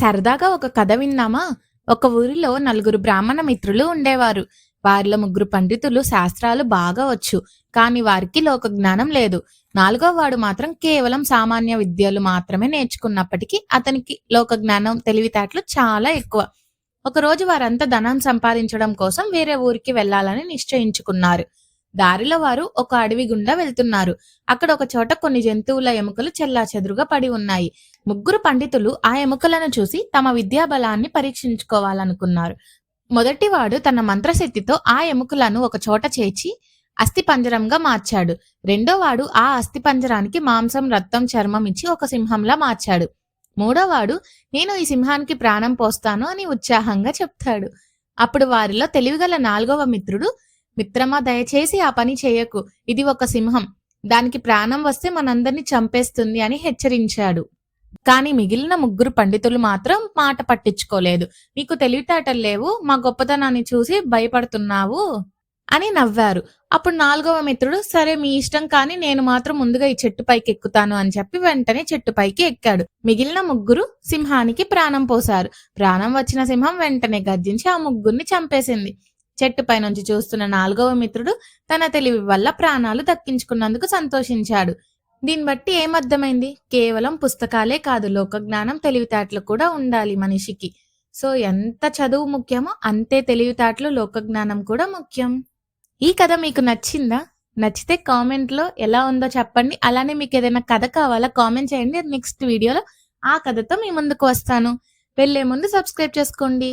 సరదాగా ఒక కథ విన్నామా? ఒక ఊరిలో నలుగురు బ్రాహ్మణ మిత్రులు ఉండేవారు. వారిలో ముగ్గురు పండితులు శాస్త్రాలు బాగా వచ్చు కానీ వారికి లోక జ్ఞానం లేదు. నాలుగో వాడు మాత్రం కేవలం సామాన్య విద్యలు మాత్రమే నేర్చుకున్నప్పటికీ అతనికి లోక జ్ఞానం తెలివితేటలు చాలా ఎక్కువ. ఒకరోజు వారంతా ధనం సంపాదించడం కోసం వేరే ఊరికి వెళ్ళాలని నిశ్చయించుకున్నారు. దారిలో వారు ఒక అడవి గుండా వెళ్తున్నారు. అక్కడ ఒక చోట కొన్ని జంతువుల ఎముకలు చెల్లాచెదురుగా పడి ఉన్నాయి. ముగ్గురు పండితులు ఆ ఎముకలను చూసి తమ విద్యా బలాన్ని పరీక్షించుకోవాలనుకున్నారు. మొదటివాడు తన మంత్రశక్తితో ఆ ఎముకలను ఒక చోట చేర్చి అస్థిపంజరంగా మార్చాడు. రెండోవాడు ఆ అస్థిపంజరానికి మాంసం రక్తం చర్మం ఇచ్చి ఒక సింహంలా మార్చాడు. మూడోవాడు నేను ఈ సింహానికి ప్రాణం పోస్తాను అని ఉత్సాహంగా చెప్తాడు. అప్పుడు వారిలో తెలివిగల నాలుగవ మిత్రుడు మిత్రమా దయచేసి ఆ పని చేయకు. ఇది ఒక సింహం. దానికి ప్రాణం వస్తే మనందరినీ చంపేస్తుంది అని హెచ్చరించాడు. కానీ మిగిలిన ముగ్గురు పండితులు మాత్రం మాట పట్టించుకోలేదు. నీకు తెలివితేటలు లేవు మా గొప్పతనాన్ని చూసి భయపడుతున్నావు అని నవ్వారు. అప్పుడు నాలుగవ మిత్రుడు సరే మీ ఇష్టం కానీ నేను మాత్రం ముందుగా ఈ చెట్టు పైకి ఎక్కుతాను అని చెప్పి వెంటనే చెట్టు పైకి ఎక్కాడు. మిగిలిన ముగ్గురు సింహానికి ప్రాణం పోశారు. ప్రాణం వచ్చిన సింహం వెంటనే గర్జించి ఆ ముగ్గురిని చంపేసింది. చెట్టు పైనుంచి చూస్తున్న నాలుగవ మిత్రుడు తన తెలివి వల్ల ప్రాణాలు దక్కించుకున్నందుకు సంతోషించాడు. దీన్ని బట్టి ఏమర్థమైంది కేవలం పుస్తకాలే కాదు లోక జ్ఞానం తెలివితేటలు కూడా ఉండాలి మనిషికి. సో ఎంత చదువు ముఖ్యమో అంతే తెలివితేటలు లోక జ్ఞానం కూడా ముఖ్యం. ఈ కథ మీకు నచ్చిందా? నచ్చితే కామెంట్లో ఎలా ఉందో చెప్పండి. అలానే మీకు ఏదైనా కథ కావాలా కామెంట్ చేయండి. నెక్స్ట్ వీడియోలో ఆ కథతో మీ ముందుకు వస్తాను. వెళ్ళే ముందు సబ్స్క్రైబ్ చేసుకోండి.